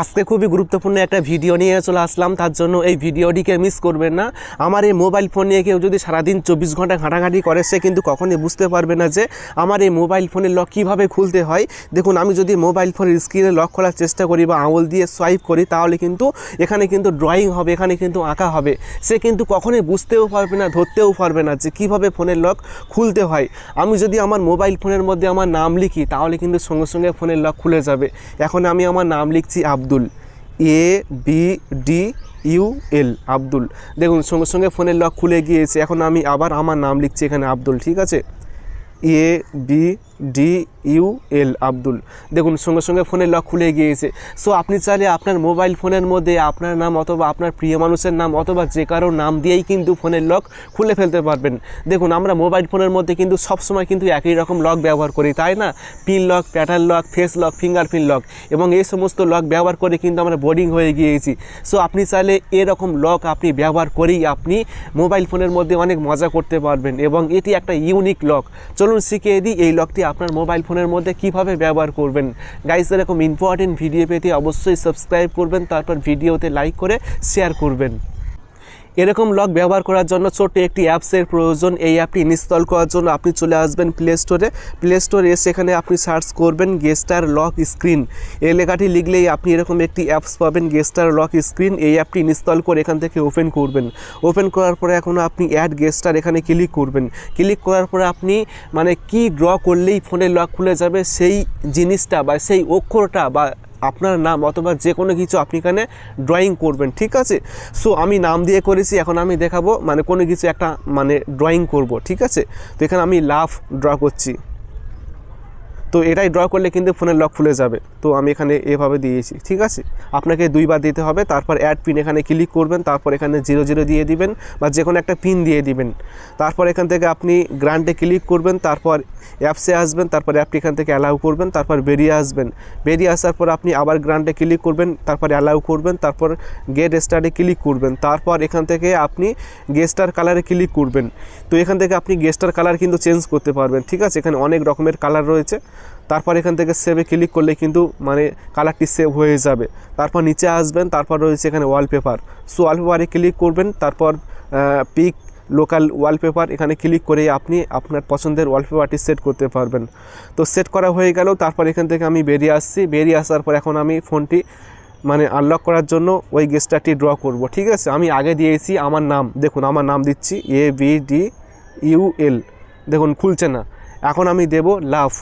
আজকে খুবই গুরুত্বপূর্ণ একটা ভিডিও নিয়ে চলে আসলাম, তার জন্য এই ভিডিওটিকে মিস করবেন না। আমার এই মোবাইল ফোন নিয়ে কেউ যদি সারাদিন চব্বিশ ঘণ্টা ঘাঁটাঘাঁটি করে, সে কিন্তু কখনই বুঝতে পারবে না যে আমার এই মোবাইল ফোনের লক কীভাবে খুলতে হয়। দেখুন, আমি যদি মোবাইল ফোনের স্ক্রিনে লক খোলার চেষ্টা করি বা আঙুল দিয়ে সোয়াইপ করি, তাহলে কিন্তু এখানে কিন্তু ড্রয়িং হবে, এখানে কিন্তু আঁকা হবে। সে কিন্তু কখনই বুঝতেও পারবে না, ধরতেও পারবে না যে কীভাবে ফোনের লক খুলতে হয়। আমি যদি আমার মোবাইল ফোনের মধ্যে আমার নাম লিখি, তাহলে কিন্তু সঙ্গে সঙ্গে ফোনের লক খুলে যাবে। এখন আমি আমার নাম লিখছি Abdul. A B D U L Abdul. দেখুন, সঙ্গে সঙ্গে ফোনের লক খুলে গিয়েছে। এখন আমি আবার আমার নাম লিখছি এখানে আব্দুল, ঠিক আছে? A B D U L Abdul দেখুন, সঙ্গে সঙ্গে ফোনের লক খুলে গিয়েছে। সো আপনি চাইলে আপনার মোবাইল ফোনের মধ্যে আপনার নাম অথবা আপনার প্রিয় মানুষের নাম অথবা যে কারোর নাম দিয়েই কিন্তু ফোনের লক খুলে ফেলতে পারবেন। দেখুন, আমরা মোবাইল ফোনের মধ্যে কিন্তু সবসময় কিন্তু একই রকম লক ব্যবহার করি, তাই না? Pin lock pattern lock face lock fingerprint lock এবং এই সমস্ত লক ব্যবহার করে কিন্তু আমরা বোর্ডিং হয়ে গিয়েছি। সো আপনি চাইলে এরকম লক আপনি ব্যবহার করেই আপনি মোবাইল ফোনের মধ্যে অনেক মজা করতে পারবেন এবং এটি একটা ইউনিক লক চলুন শিখিয়ে দিই এই লকটি আপনার মোবাইল ফোনের মধ্যে কীভাবে ব্যবহার করবেন? গাইস এরকম ইম্পর্টেন্ট ভিডিও পেতে অবশ্যই সাবস্ক্রাইব করবেন, তারপর ভিডিওতে লাইক করে শেয়ার করবেন। এরকম লক ব্যবহার করার জন্য ছোট্ট একটি অ্যাপসের প্রয়োজন। এই অ্যাপটি ইনস্টল করার জন্য আপনি চলে আসবেন প্লে স্টোরে প্লে স্টোরে এসে এখানে আপনি সার্চ করবেন গেস্টার লক স্ক্রিন এই লেখাটি লিখলেই আপনি এরকম একটি অ্যাপস পাবেন গেস্টার লক স্ক্রিন এই অ্যাপটি ইনস্টল করে এখান থেকে ওপেন করবেন। ওপেন করার পরে এখন আপনি অ্যাড গেস্টার এখানে ক্লিক করবেন। ক্লিক করার পরে আপনি মানে কি ড্র করলেই ফোনের লক খুলে যাবে সেই জিনিসটা বা সেই অক্ষরটা বা আপনার নাম অথবা যে কোনো কিছু আপনি এখানে ড্রয়িং করবেন, ঠিক আছে? সো আমি নাম দিয়ে করেছি, এখন আমি দেখাবো মানে কোনো কিছু একটা মানে ড্রয়িং করব, ঠিক আছে? তো এখানে আমি লাভ ড্র করছি। তো এটাই ড্র করলে কিন্তু ফোনের লক খুলে যাবে। তো আমি এখানে এভাবে দিয়েছি, ঠিক আছে? আপনাকে দুইবার দিতে হবে, তারপর অ্যাড পিন এখানে ক্লিক করবেন, তারপর এখানে জিরো জিরো দিয়ে দিবেন বা যে কোনো একটা পিন দিয়ে দিবেন। তারপর এখান থেকে আপনি গ্রান্টে ক্লিক করবেন, তারপর অ্যাপসে আসবেন, তারপর অ্যাপটি এখান থেকে অ্যালাউ করবেন, তারপর বেরিয়ে আসবেন। বেরিয়ে আসার পর আপনি আবার গ্রান্টে ক্লিক করবেন, তারপর অ্যালাউ করবেন, তারপর গেট স্টার্টে ক্লিক করবেন। তারপর এখান থেকে আপনি গেস্টার কালারে ক্লিক করবেন। তো এখান থেকে আপনি গেস্টার কালার কিন্তু চেঞ্জ করতে পারবেন, ঠিক আছে? এখানে অনেক রকমের কালার রয়েছে। তারপর এখান থেকে সেভে ক্লিক করলে কিন্তু মানে কালারটি সেভ হয়ে যাবে। তারপর নিচে আসবেন, তারপর রয়েছে এখানে ওয়ালপেপার সো ওয়ালপেপারে ক্লিক করবেন, তারপর পিক লোকাল ওয়ালপেপার এখানে ক্লিক করে আপনি আপনার পছন্দের ওয়ালপেপারটি সেট করতে পারবেন। তো সেট করা হয়ে গেল, তারপর এখান থেকে আমি বেরিয়ে আসছি। বেরিয়ে আসার পর এখন আমি ফোনটি মানে আনলক করার জন্য ওই গেস্টারটি ড্র করব, ঠিক আছে? আমি আগে দিয়েছি আমার নাম, দেখুন আমার নাম দিচ্ছি A B D U L দেখুন, খুলছে না। এখন আমি দেব লাভ।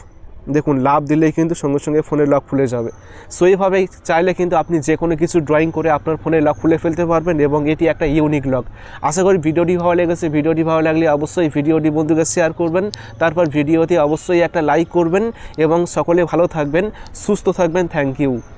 দেখুন, লাভ দিলেই কিন্তু সঙ্গে সঙ্গে ফোনের লক খুলে যাবে। সো এইভাবে চাইলে কিন্তু আপনি যে কোনো কিছু ড্রয়িং করে আপনার ফোনের লক খুলে ফেলতে পারবেন এবং এটি একটা ইউনিক লক আশা করি ভিডিওটি ভালো লেগেছে। ভিডিওটি ভালো লাগলে অবশ্যই ভিডিওটি বন্ধুকে শেয়ার করবেন। তারপর ভিডিওতে অবশ্যই একটা লাইক করবেন এবং সকলে ভালো থাকবেন, সুস্থ থাকবেন। Thank you